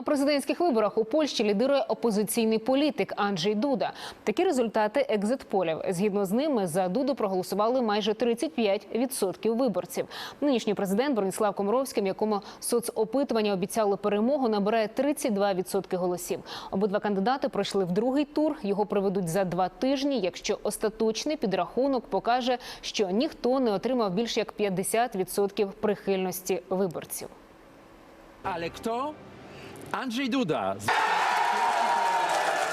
На президентських виборах у Польщі лідирує опозиційний політик Анджей Дуда. Такі результати екзит-полів. Згідно з ними, за Дуду проголосували майже 35% виборців. Нинішній президент Броніслав Комаровський, якому соцопитування обіцяли перемогу, набирає 32% голосів. Обидва кандидати пройшли в другий тур. Його проведуть за два тижні, якщо остаточний підрахунок покаже, що ніхто не отримав більше як 50% прихильності виборців. Ale kto? Andrzej Duda.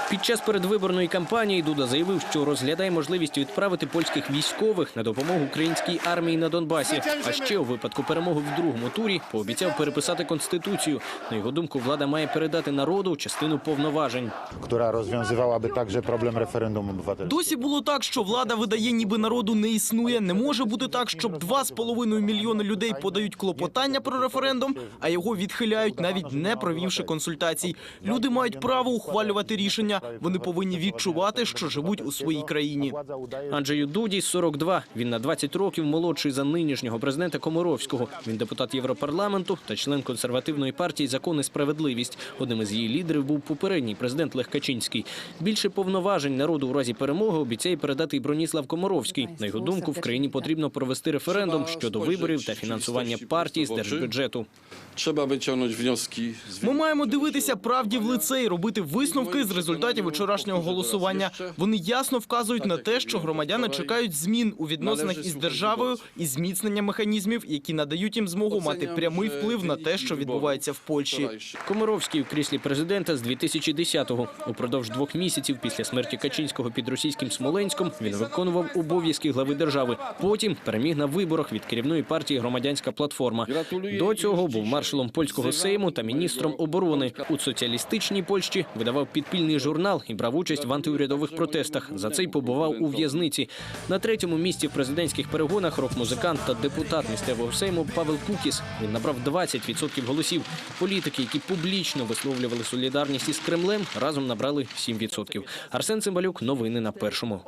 Під час передвиборної кампанії Дуда заявив, що розглядає можливість відправити польських військових на допомогу українській армії на Донбасі. А ще у випадку перемоги в другому турі пообіцяв переписати конституцію. На його думку, влада mає передати народу частину повноважень. która rozwiązywałaby także problem referendum obywatelskiego. Досі було так, що влада видає, ніби народу не існує. Не може бути так, щоб 2,5 мільйони людей подають клопотання про референдум, а його відхиляють, навіть не провівши консультацій. Люди мають право ухвалювати рішення. Вони повинні відчувати, що живуть у своїй країні. Анджею Дуді 42. Він на 20 років молодший за нинішнього президента Комаровського. Він депутат Європарламенту та член консервативної партії Закон і справедливість. Одним із її лідерів був попередній президент Лех Качинський. Більше повноважень народу у разі перемоги обіцяє передати і Броніслав Комаровський. На його думку, в країні потрібно провести референдум щодо виборів та фінансування партій з держбюджету. Trzeba wyciągnąć wnioski Ми маємо дивитися правді в лице і робити висновки з результатів вчорашнього голосування. Вони ясно вказують на те, що громадяни чекають змін у відносинах із державою і зміцнення механізмів, які надають їм змогу мати прямий вплив на те, що відбувається в Польщі. Комаровський в кріслі президента з 2010-го. Упродовж двох місяців після смерті Качинського під російським Смоленськом він виконував обов'язки глави держави. Потім переміг на виборах від керівної партії Громадянська платформа. До цього був маршалом польського сейму та міністром оборони. У соціалістичній Польщі видавав підпільний журнал і брав участь в антиурядових протестах. За це й побував у в'язниці. На третьому місці в президентських перегонах рок-музикант та депутат місцевого сейму Павел Кукіс. Він набрав 20% голосів. Політики, які публічно висловлювали солідарність із Кремлем, разом набрали 7%. Арсен Цимбалюк. Новини на першому.